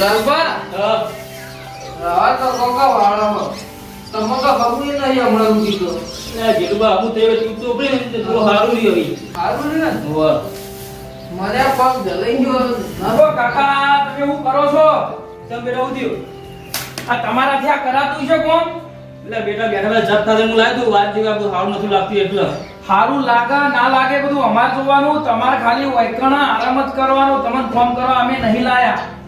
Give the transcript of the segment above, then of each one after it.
લાલબા હા. તો કોકા વાળામાં. તમે તો નહીં હમણાં ઉઠી તો. ના, જેટલું એટલું તો ઉપડી ને તો થોડું સારું રહ્યું હવે. સારું ને? હોવે. મને પગ જલાઈ ગયો. નભો કાકા તમે હું કરો છો? તમે બેટા હું થયું? આ તમારાથી આ કરાતું છે કોણ? એટલે બેટા બેઠા બેઠા હું લાવ્યો તો. વાત જેવું સારું નથી લાગતું એટલે. સારું લાગે ના લાગે બધું અમારે જોવાનું. તમારે ખાલી વૈકણા આરામ જ કરવાનું. તમને ફોન કરવા અમે નહીં લાયા.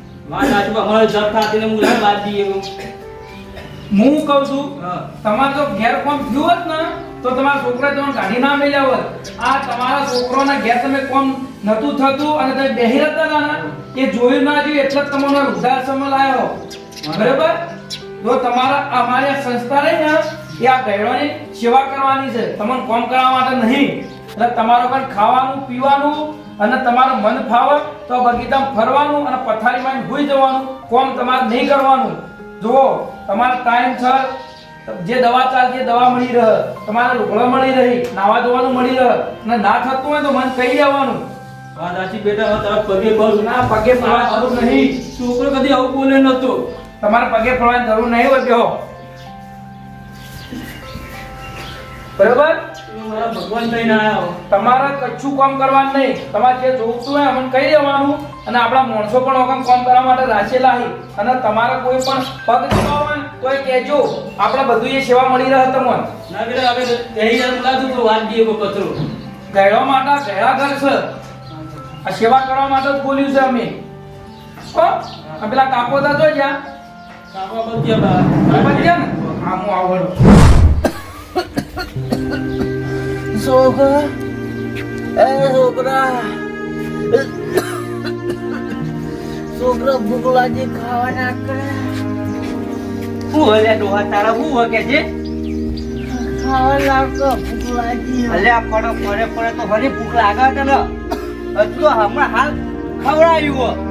હું કહું છું તમારે જો ઘેર કોમ થયું હોત ને તો તમારા છોકરા તમને કાઢી ના મેલ્યા હોત. આ તમારા છોકરાના ઘેર તમે કોમ નતું થતું અને તમે બેહી હતા ને એ જોયું ના જોયું એટલે જ તમને વૃદ્ધાશ્રમ લાવ્યો બરાબર. જો તમારા અમારી સંસ્થા રહી ને એ આ ગયડોની સેવા કરવાની છે. તમને કોમ કરવા માટે નહીં. એટલે તમારું પણ ખાવાનું પીવાનું અને તમારું મન ફાવે તો બગીચામાં ફરવાનું અને પથારીમાં ભૂઈ જવાનું. કોમ તમારે નહીં કરવાનું. જુઓ તમારે ટાઈમ છે જે દવા ચાલતી દવા મળી રહે. તમારે લુગડો મળી રહી નાવા ધોવાનું મળી રહે. અને ના થતું હોય તો મન કહી જવાનું વાત સાચી બેટા તારા પગે પગ ના પગે પડવાની જરૂર નહીં. છોકરો કદી આવું બોલે નતો. તમારે પગે પડવાની જરૂર નહીં હોય બરાબર? મારા ભગવાન થઈને તમારે કચ્છું કામ કરવાનું નહીં. તમારે જે જોગતું હોય અમને કહી દેવાનું. અને આપણા માણસો પણ વખત કામ કરવા માટે રાખેલા છે અને તમારે કોઈ પણ પગ દુખાવો તો એ કહેજો. આપણે બધું એ સેવા મળી રહે તમને. ના બેટા હવે પહેલી વાર બોલાતું તો વાત કોઈ કચરો ગયડો માટે ગયડા ઘર છે. આ સેવા કરવા માટે જ બોલ્યું છે અમે. હા? પેલા કાપો હતા જો જ્યાં? કાપો બધ્યા ગયા બરાબર બા. છે ને હું આવડું. છોકરા એ છોકરા છોકરા ભૂખ લાગી ખાવા ના કરે હું હલે ડોહા તારા હું હકે છે ખાવા લાગતો ભૂખ લાગી હલે પડો પડે પડે તો હરી ભૂખ લાગે છે ને હજુ તો હમણાં હાલ ખવડાયું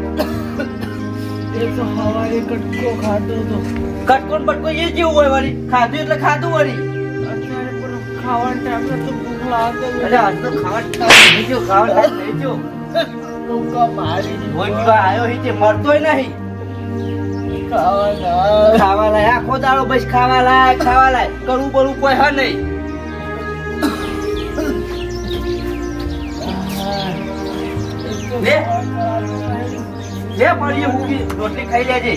તો હવારે કટકો ખાતો તો કટકોન બટકો એ જેવું હોય વળી ખાધું એટલે ખાધું વળી અત્યારે પણ ખાવા ટાઈમે તો ખાવા લાય આખો દાડો બસ ખાવા લાય. ખાવા લાય કરવું બળવું કોઈ હ નહીં લે. લે પડીએ મૂકી રોટલી ખાઈ લેજે.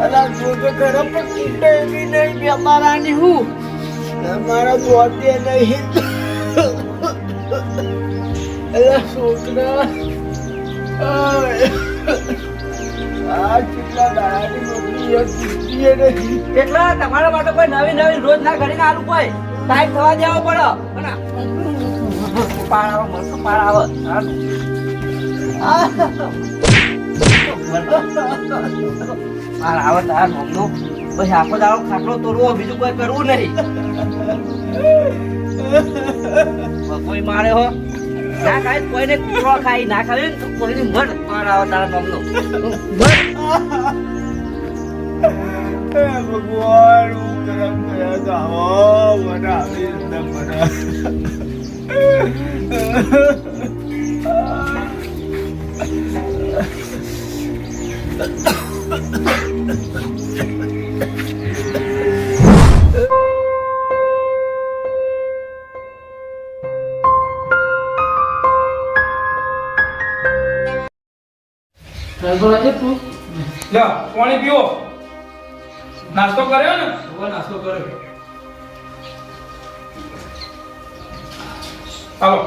અલા ઘરે પણ એવી નહીં, બેમારાની હું? અમારા જોતે નહીં. કેટલા નહીં એટલે તમારા માટે કોઈ નવી નવી રોજ ના કરીને આલું કોઈ? ટાઈમ થવા દેવો પડે. અને પાડાવો, મસ્ત પાડાવો. માર આવે તાર મમ્મનો પછી આખો દાડો ખાટલો તોડવો, બીજું કોઈ કરવું નહીં. કોઈ મારે હો. ના ખાય, કોઈને કૂતરો ખાઈ ના ખાય ને કોઈને મર માર આવે તારા મમ્મનો મર ભગવાન પાણી પીવો નાસ્તો કર્યો ને? હવે નાસ્તો કર્યો. ચાલો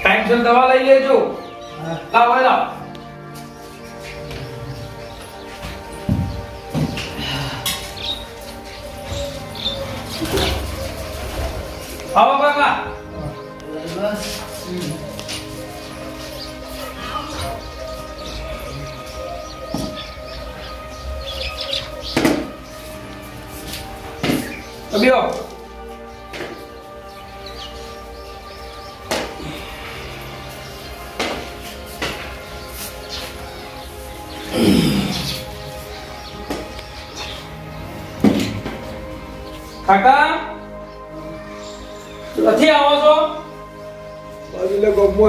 ટાઈમ સર દવા લઈ લેજો. લાવ એ લાવો. આવો કાકા. તો બેહો કાકા? નથી આવો છો? બાજુલે ગમો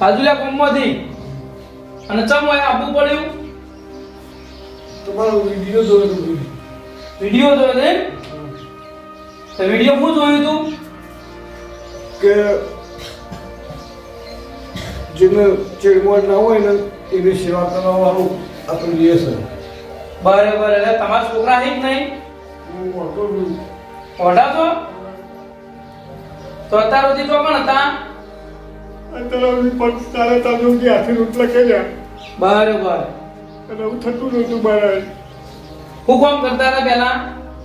બાજુલા કોમમાંથી અને ચમ આપવું પડ્યું? તમારો વીડિયો જોયો તો. વીડિયો જોયો ને? તો વીડિયો હું જોયું તું? કે જેને ચેડમોડ ના હોય ને એની સેવા કરવા વાળું આપણે લઈએ છે. બરાબર એટલે તમારા છોકરા હે જ નહીં? હું મોટો છું. ઓઢા છો? તો અત્યાર સુધી ચોકણ હતા? અત્યારે સુધી પણ તારે તારે હાથે રોટલા કર્યા બરાબર. એટલે હું થતું નહોતું મારા હું કોમ કરતા હતા પહેલા?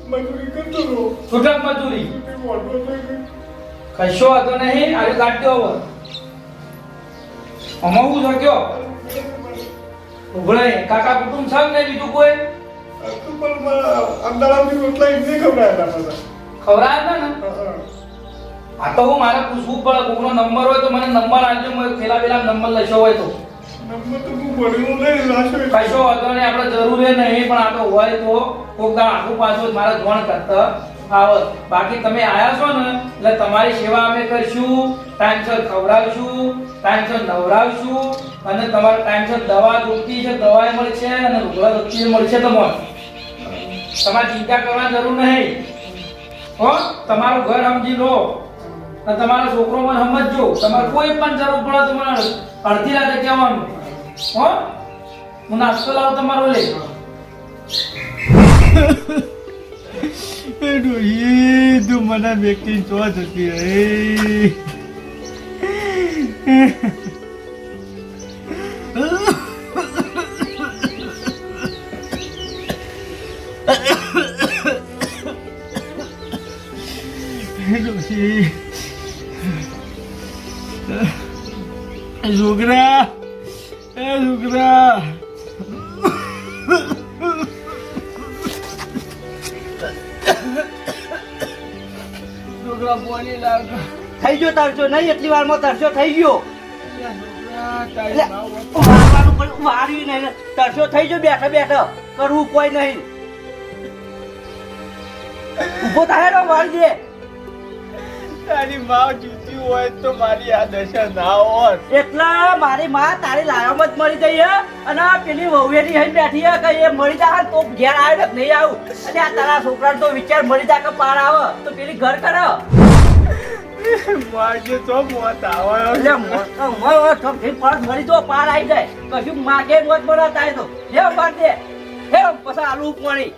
મજૂરી કરતો હતો. છૂટક મજૂરી. કશો હતો નહીં આજે કાઢ્યો હવે. આમાં હું થયો ઉભળે કાકા કુટુંબ છે ને બીજું કોઈ? રોટલા એમને ખવડાયા હતા ખવડાયા હતા ને. આ તો હું મારે પૂછવું પડે. કોકનો નંબર હોય તો મને નંબર આપજો. મને પેલા પેલા નંબર લખ્યો હોય તો. કશો વાંધો નહીં, આપણે જરૂર નહીં, પણ આ તો હોય તો કોક દાળ આખું પાછું મારે જોણ કરતા. આવત બાકી તમે આયા છો ને, એટલે તમારી સેવા અમે કરશું ટાઈમસર ખવડાવશું ટાઈમસર નવડાવશું અને તમારે ટાઈમસર દવા જોતી છે દવા મળશે, અને લુગડા જોતી મળશે તમારે તમારે ચિંતા કરવાની જરૂર નહીં. હો, તમારું ઘર સમજી લો. અને તમારો છોકરો પણ સમજજો. તમારે કોઈ પણ જરૂર પડે તમારે અડધી રાતે કહેવાનું. હો? નાસ્તો તમારો લે. તું મને વ્યક્તિ ચો જતી રહી. છોકરા છોકરા છોકરા પોણી લાગ થઈ ગયો તરસો નહીં એટલી વારમાં તરસો થઈ ગયો. છોકરા તારી માँ વારવાનું વાર્યું નહીં. તરસો થઈ ગયો બેઠા બેઠા. કરવું કોઈ નહીં. ઊભો થાય વાળી દે તારી માં જીતી હોય તો મારી આ દશા ના હોત. એટલા મારી માં તારી લાયામાં જ મળી ગઈ હે અને પેલી વહુએની હઈ બેઠી હે કે એ મળી જા તો ઘેર આવે નહીં આવું. અને આ તારા છોકરાને તો વિચાર મળી જાય કે પાર આવે તો પેલી ઘર કરે. મારજે તો મોત આવે. એટલે મોત તો ફી પરત મરી તો પાર આવી જાય. કશું માગે મોત મરા થાય તો. હે બાર દે હે પછી આલુ પાણી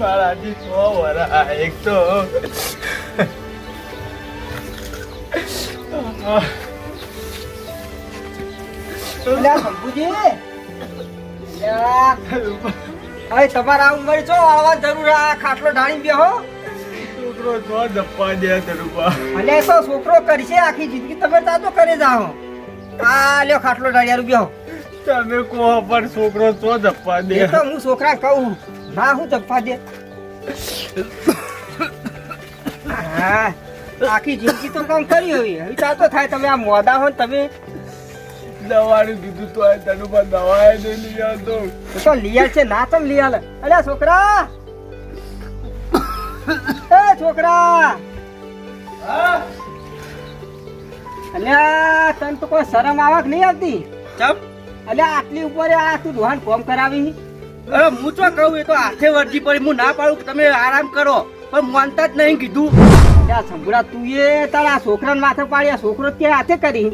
મારાથી સો વરા એક તો. તમારા ઉંમરે છો આવવા જરૂર આ ખાટલો ઢાળી બેહો છોકરો તો ધપ્પા દે તરુપા અને તો છોકરો કરશે આખી જિંદગી તમે તાતો કરી જાઓ. આ લ્યો ખાટલો ઢાળિયારું બેહો તમે કહો પણ છોકરો તો ધપ્પા દે. તો હું છોકરા કહું ના હું ધપ્પા દે. હા. આખી જિંદગી તો કામ કરી હોય. હવે તાતો થાય તમે આ મોદા હો તમે. દવાનું કીધું તો આ તરુપા દવા નહીં લઈ આવતો. તો લિયાલ છે ના તમ લિયાલ અરે છોકરા! એ છોકરા! અલ્યા તને તો કોઈ શરમ આવક નહીં આવતી? ચમ? અલ્યા આટલી ઉપર આ તું દુહાન કોમ કરાવી? અરે હું તો કહું એ તો હાથે વર્જી પડી. હું ના પાડું તમે આરામ કરો. પણ માનતા જ નહીં કીધું. ત્યાં સંભળા તું એ તારા છોકરાને માથે પાડ્યા છોકરો ત્યાં હાથે કરી.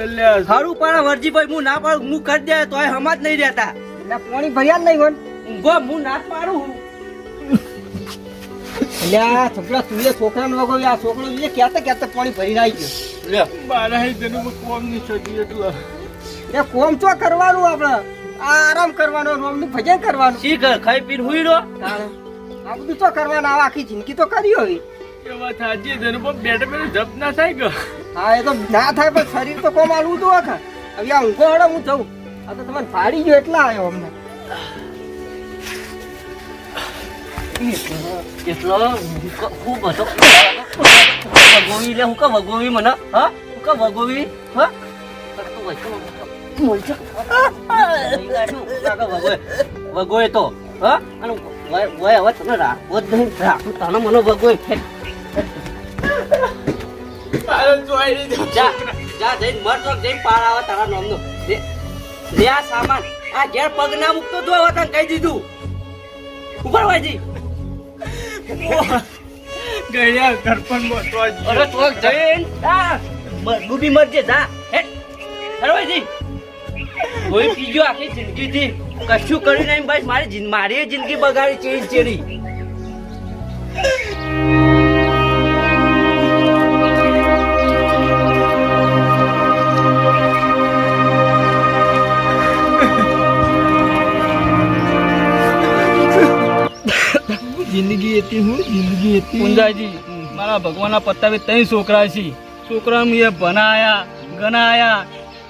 એટલે સારું પણ વર્જી ભાઈ હું ના પાડું હું કરી દે તોય હમા જ નહીં રહેતા. એટલે પાણી ભર્યા જ નહીં હોય ઊંઘો હું ના જ પાડું. એટલે આ છોકરા તું એ છોકરાને વગો આ છોકરો એ કહેતા કહેતા પાણી ભરી આવી ગયો મારા હે તેનું કોમ નહીં છોડી એટલે. એ કોમ ચો કરવાનું આપણે? આરામ કરવાનો રોમનું ભજન કરવાનું. શીખ ખાઈ પીને હુઈ રહ્યો? આ બધું તો કરવાનું આખી જિંદગી તો કરી હોય. એ વાત સાચી તેનું પણ બેઠે બેઠે જપ ના થાય કે? હા એ તો ના થાય પણ શરીર તો કોમ આલવું તો આખા. હવે આ ઊંઘો હડો હું જઉં. આ તો તમારે ફાડી ગયો એટલા આવ્યો અમને. એટલો ખૂબ હતો વગોવી લે હું કા વગોવી મને? હા? હું કા વગોવી હા? વગોય તો હા? અને હવે તને રાખવો જ નહીં. રાખું તને મને લીધો જા જા જઈને મર જઈને પાર આવે તારા નામનો. લે લે આ સામાન. આ ઘેર પગ ના મૂકતો હવે તને કહી દીધું. ઉપર વાજી ગયા અરે તો જઈને આ ડૂબી મરજે જા. હેટ સરવાજી કોઈ પીજો આખી જિંદગીથી. કશું કર્યું નહીં બસ મારી મારી જિંદગી બગાડી ચેડી ચેડી જિંદગી હતી હું જિંદગી હતી પુંજાજી મારા ભગવાનના પત્તાવે ત્રણ છોકરા છે. છોકરા મેં ભણાયા ગણાયા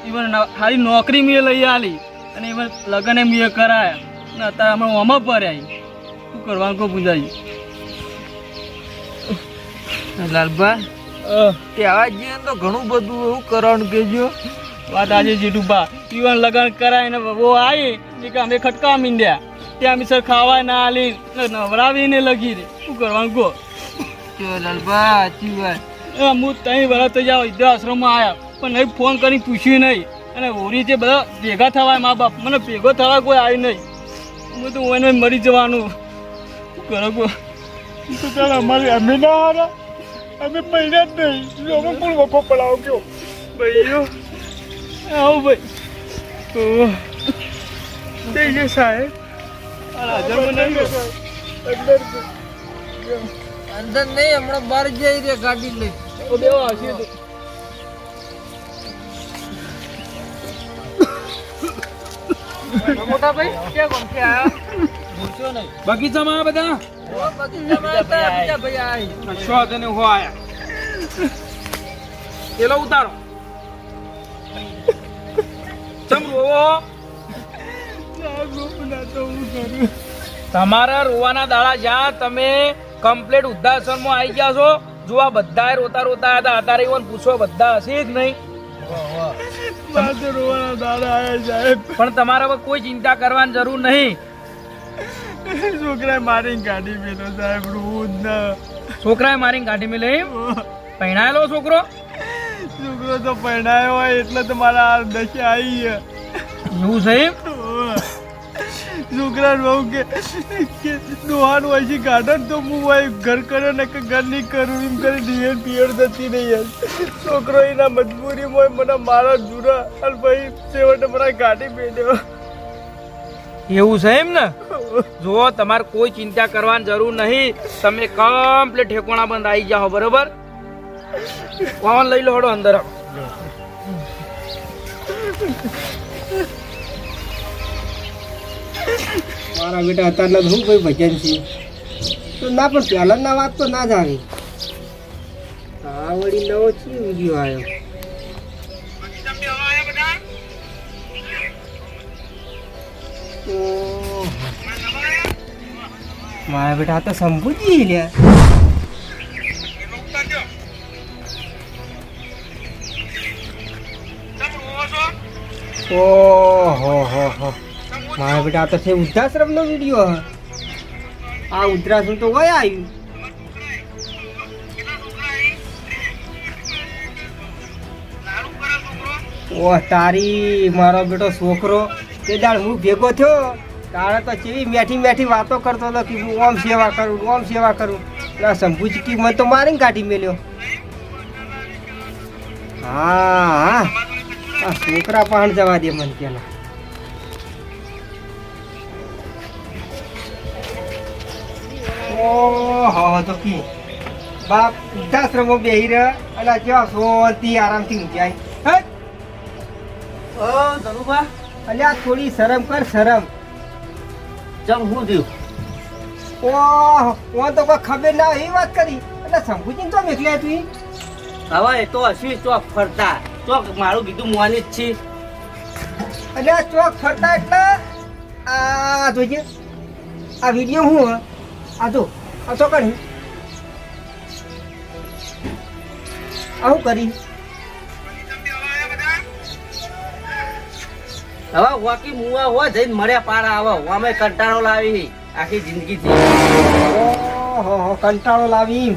ઇવન સારી નોકરી મેં લઈ આલી અને ઇવન લગ્ન મેં કરાયા. અને અત્યારે હમણાં ઓમાં ભર્યા શું કરવાનું કહો લાલભા લાલબા આવા જઈએ તો ઘણું બધું એવું કરવાનું કેજો વાત આજે જીટુબા ઇવન લગ્ન કરાય ને બહુ આવી કે અમે ખટકા મીંડ્યા. ત્યાં મિસર ખાવા ના આલી ને નવરાવીને લગી રે. શું કરવાનું કહો? સાચી વાત. હું ત્રણ વર્ષ તો વૃદ્ધાશ્રમમાં આવ્યા પણ નહીં ફોન કરીને પૂછ્યું નહીં અને હોરી જે બધા ભેગા થવાય મા બાપ મને ભેગો થવા કોઈ આવી નહીં હું તો ઓને મરી જવાનું. કરો કહો? તો ચાલ અમારી અમે ના હારા. અમે પૈણા જ નહીં અમે પણ વખો પડાવ ગયો. ભાઈઓ આવો ભાઈ. થઈ ગયો સાહેબ અંદર નહીં હમણાં બહાર જઈ રહ્યા ગાડી લઈ. મોટા ભાઈ કોણ કે આયા? બગીચામાં આ બધા? બગીચામાં હતા બીજા ભાઈ આયા. શો તને હો આયા. પેલો ઉતારો. ચમ રોવો તમારા રોવાના દાડા જ્યાં તમે કમ્પ્લેટ વૃદ્ધાશ્રમમાં આવી ગયા છો જો આ બધા રોતા રોતા હતા અત્યારે even પૂછો બધા હશે જ નહીં. સાહેબ પણ તમારા પર કોઈ ચિંતા કરવાની જરૂર નહીં. છોકરાએ મારી ગાડી મેલો સાહેબ રોજ ના. છોકરાએ મારીને કાઢી મેલે પહેણાયેલો છોકરો? છોકરો તો પરણાયો હોય એટલે તો મારા દશા આવી ગયા એવું એમ? છોકરા બહુ કે ડોહાનું હોય છે ગાર્ડન, તો હું હોય ઘર કરે ને કે ઘર નહીં કરું, એમ કરી ડિયર પિયર થતી નહીં યાર. છોકરો એના મજબૂરીમાં મને મારા જુરા અને ભાઈ છેવટે મારા ગાડી મેળ્યો એવું છે એમ ને? જો તમારે કોઈ ચિંતા કરવાની જરૂર નહીં. તમે કમ્પ્લીટ ઠેકોણા બંધ આવી જાઓ, બરોબર? કોણ લઈ લો હડો અંદર. મારા બેટા અત્યારના શું કોઈ ભજન છે? તો ના, પણ પહેલાંના વાત તો ના જ આવી. આ વળી નવો છે વીડિયો આવ્યો. મારા બેટા તો સંભુજી લે ઓહો હો હો. મારા બેટા, આ તો છે વૃદ્ધાશ્રમનો વીડિયો હ. આ ઉદ્ધાશ્રમ તો વય આવ્યું ઓહ તારી, મારો બેટો છોકરો, તે દાળ હું ભેગો થયો, તારે તો કેવી મેઠી મેઠી વાતો કરતો હતો કે હું ઓમ સેવા કરું, ઓમ સેવા કરું. ના શંભુજી કી મને તો મારીને કાઢી મેલ્યો. હા હા. છોકરા પણ જવા દે મને પેલા. ઓહો તો કી બાપ વૃદ્ધાશ્રમમાં બેહી રહ્યા એટલે કેવા શાંતિ આરામથી ઊંઘાય હે? ઓ ધનુભા. અલ્યા થોડી શરમ કર શરમ. ચમ હું થયું? ઓહો ઓ તો કોઈ ખબર ના એ વાત કરી. એટલે શંભુજી તો મેકલ્યા તું. હવે તો હશે ચોક ફરતા. ચોક મારું કીધું મોની જ છે. આ ચોક ફરતા એટલે આ જોજે. આ વીડિયો હ? આ જો આ તો કરી આ કરી. હવે વાકી મુવા હોય જઈને મળ્યા પાર આવે અમે કંટાળો લાવી. આખી જિંદગી ઓહો કંટાળો લાવી.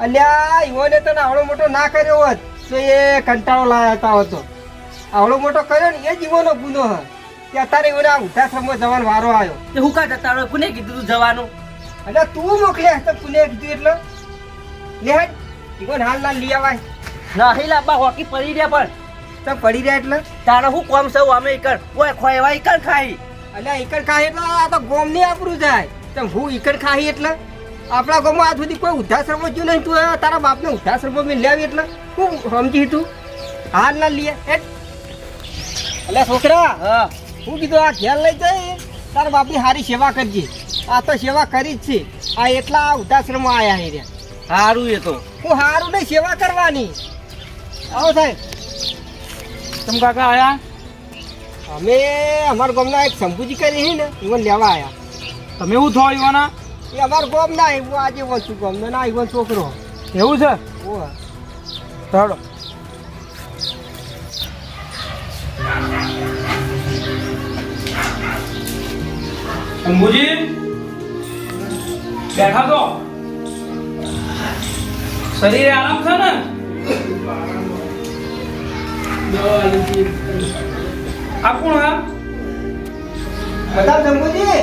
અલ્યા ઈવોને તો આવડો મોટો ના કર્યો હોત તો એ કંટાળો લાવતા હતો. આવડો મોટો કર્યો ને એ જીવોનો ગુનો હ. કે અત્યારે ઈવોને આ વૃદ્ધાશ્રમમાં જવાનો વારો આવ્યો. તે હું કા જતા કીધું જવાનું? એટલે તું મોકલે તો પુને કીધું એટલે. લે હટ ઈવોને હાલ ના લઈ આવાય. નહીં લાંબા હોકી પડી રહ્યા પણ. તો પડી રહ્યા એટલે? તારે હું કોમ સૌ અમે ઈકણ ઓય ખોયવા ઈકણ ખાઈ. અલ્યા ઈકડ ખાઈ એટલે આ તો ગોમની આપણું જાય. તો હું ઈકડ ખાઈ એટલે? આપણા ગામમાં આજ સુધી કોઈ ઉદ્ધાશ્રમ જ નહીં. તું તારા બાપને ઉદ્ધાશ્રમમાં મેં લેવી એટલે? હું સમજી તું. હાલ ના લીએ અલ્યા છોકરા હા. હું કીધું આ ઘેર લઈ જાય. તારા બાપની સારી સેવા કરજે. આ તો સેવા કરી જ છે. આ એટલા ઉદ્ધાશ્રમમાં આયા હે રહ્યા સારું એ તો. હું સારું નહીં સેવા કરવાની. આવો સાહેબ. તમ કાકા આયા? અમે અમારા ગામના એક શંભુજી કરી હી ને એમાં લેવા આવ્યા તમે એવું થયો ઈવાના? એ અમારા ગામના એવું આવ્યું આજે વંશુ ગામ ના આવ્યો છોકરો. એવું છે? ઓહ. ચાલો. અંબુજી? બેઠા તો. શરીરે આરામ છે ને? આ કોણ હા બધા શંભુજી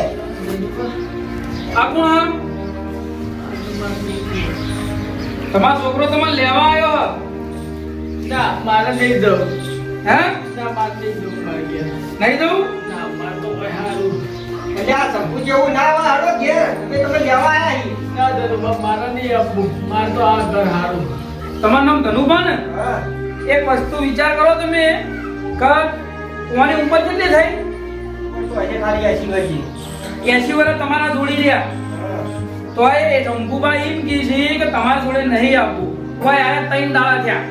આ કોણ હા તમારો છોકરો તમે લેવા આવ્યો? ના મારે નહીં દઉં હે? ના મારે નહીં દઉં નહીં દઉં એટલે આ શંભુજી એવું ના આવે હાલો ઘેર. અમે તમે લેવા આવ્યા છીએ ના દાદા બાપ નહીં આપવું. મારે તો આ ઘર હારું. તમારું નામ ધનુભા ને? એક વસ્તુ વિચાર કરો તમે. કે ઉંમર કેટલી થઈ? ખાલી એસી વર્ષી એસી વર્ષ તમારા જોડી રહ્યા. તો એ શંભુભાઈ એમ કહે છે કે તમારા જોડે નહીં આપવું. કોઈ આયા ત્રણ દાડા થયા.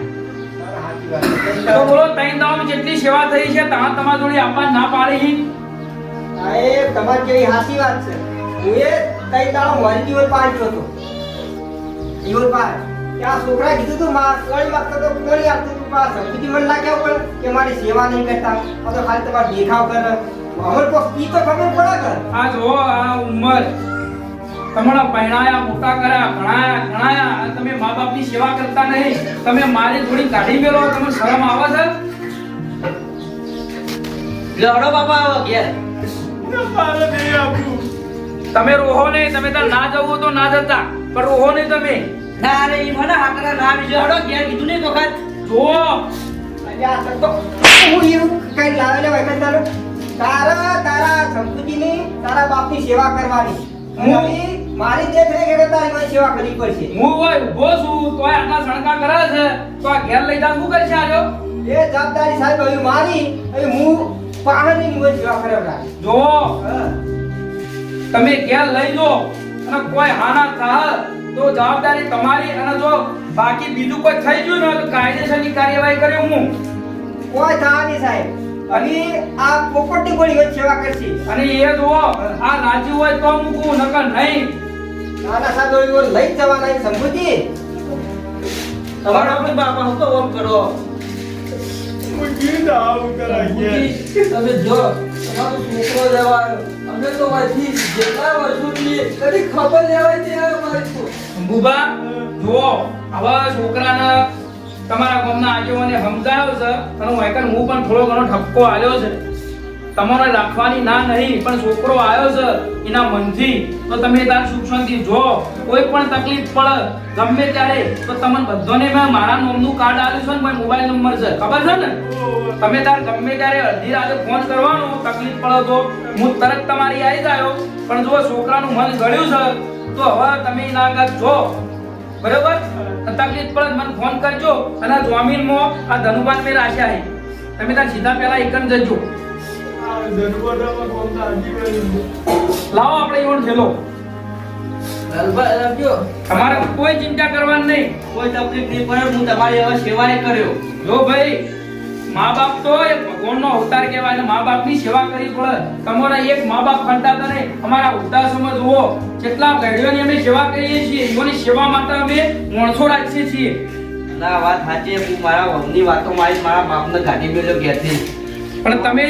તો બોલો ત્રણ દાડામાં જેટલી સેવા થઈ છે ત્યાં તમારા જોડે આપવા ના પાડી છે હા કેવી તમારી જેવી હાસી વાત છે. હું એ કઈ દાડો મારી જીવન પાંચ હતો. જીવન પાંચ ત્યાં છોકરા કીધું તું માં કોળી માગતો તો કોળી આપતો તું પાસ સંપત્તિ મને લાગ્યા પણ કે મારી સેવા નહીં કરતા. આ તો ખાલી તમારો દેખાવ કરે. અમર કોક ઈ તો ખબર પડે કર આ જો આ ઉંમર. તમારા પહેણાયા મોટા કર્યા ભણાયા ગણાયા તમે મા બાપની સેવા કરતા નહીં. તમે મારી થોડી કાઢી મેલો તમને શરમ આવે છે? લડો બાપા આવો ઘેર. તમે રોહો નહીં તમે તાર ના જવું તો ના જતા. પણ રોહો નહીં તમે. ના રે ઈ મને હાકરા ના બીજો હડો ઘેર કીધું નહીં વખત. જો અલ્યા આ તો હું એવું કઈ લાવેલે કે તારો? તારા તારા સંપત્તિની તારા બાપની સેવા કરવાની. હું- મારી દેખરેખ હેઠળ તારી મારી સેવા કરવી પડશે. હું હોય ઊભો છું તો આટલા સણકા કરે છે. તો આ ઘેર લઈ જા શું કરશે આજો એ જવાબદારી સાહેબ હવે મારી હવે હું પાહની નિવડ જેવા કરાવડા જો તમે ઘેર લઈ જો અને કોઈ હાના થાય તો જવાબદારી તમારી અને જો બાકી બીજું કોઈ થઈ ગયું ને તો કાયદેસરની કાર્યવાહી કર્યો હું. કોઈ થવાની સાહેબ. અને આ પોપટની ગોળી વચ્ચે સેવા કરશે અને એ જુઓ આ રાજી હોય તો મૂકું નકર નહીં. નાના સાહેબ લઈ જવાના છે, તમારા બાપા હું તો ઓમ કરો. આવું જેટલા વર્ષોથી કદી ખબર લેવાય આવ્યો હવે છોકરાને તમારા ગામના આગેવાને સમજાયો છે હું હું પણ થોડો ઘણો ઠપકો આલ્યો છે. તમારે રાખવાની ના નહીં પણ છોકરો આવ્યો છે એના મનથી. તો તમે તાર સુખ શાંતિ જો કોઈ પણ તકલીફ પડે ગમે ત્યારે તો તમને બધાને મેં મારા નોમનું કાર્ડ આપ્યું છે ને મારો મોબાઈલ નંબર છે. ખબર છે ને? તમે તાર ગમે ત્યારે અડધી રાતે ફોન કરવાનો તકલીફ પડે તો હું તરત તમારી આવી જાયો. પણ જો છોકરાનું મન ગળ્યું છે તો હવે તમે ના આગળ જો. બરોબર? તકલીફ પડે મને ફોન કરજો. અને જમીનમાં આ ધનુભાન મેં રાખ્યા છે તમે તાર સીધા પહેલા એકમ જજો. લાવો આપણે ઈવન થેલો તમારે કોઈ ચિંતા કરવાની નહીં. કોઈ તકલીફ નહીં પડે હું તમારી હવે સેવાય કર્યો. જો ભાઈ મા બાપ તો એ ભગવાનનો અવતાર કહેવાય અને મા બાપની સેવા કરવી પડે. તમારા એક મા બાપ ખંડા તને અમારા વૃદ્ધાશ્રમમાં જુઓ કેટલા પેઢીઓની અમે સેવા કરીએ છીએ. એઓની સેવા માટે અમે મોણસો રાખીએ છીએ. ના વાત સાચી હું મારા વહુની વાતો મારી મારા બાપને ગાડી મેલ્યો ઘેરથી. પણ તમે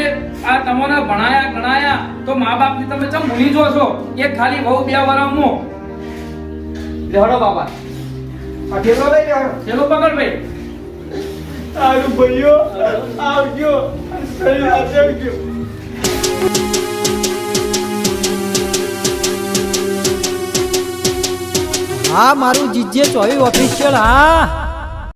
આ તમોને ભણાયા ગણાયા તો મા બાપની તમે ચમ ભૂલી જો છો? એક ખાલી બહુ બે મો. લેવડો બાબા આ લઈ લેવાનો ચલો પકડ ભાઈ. તારું ભાઈઓ આવજો. સહી હાથે આવજો હા મારું જીજે ચોવી ઓફિશિયલ હા.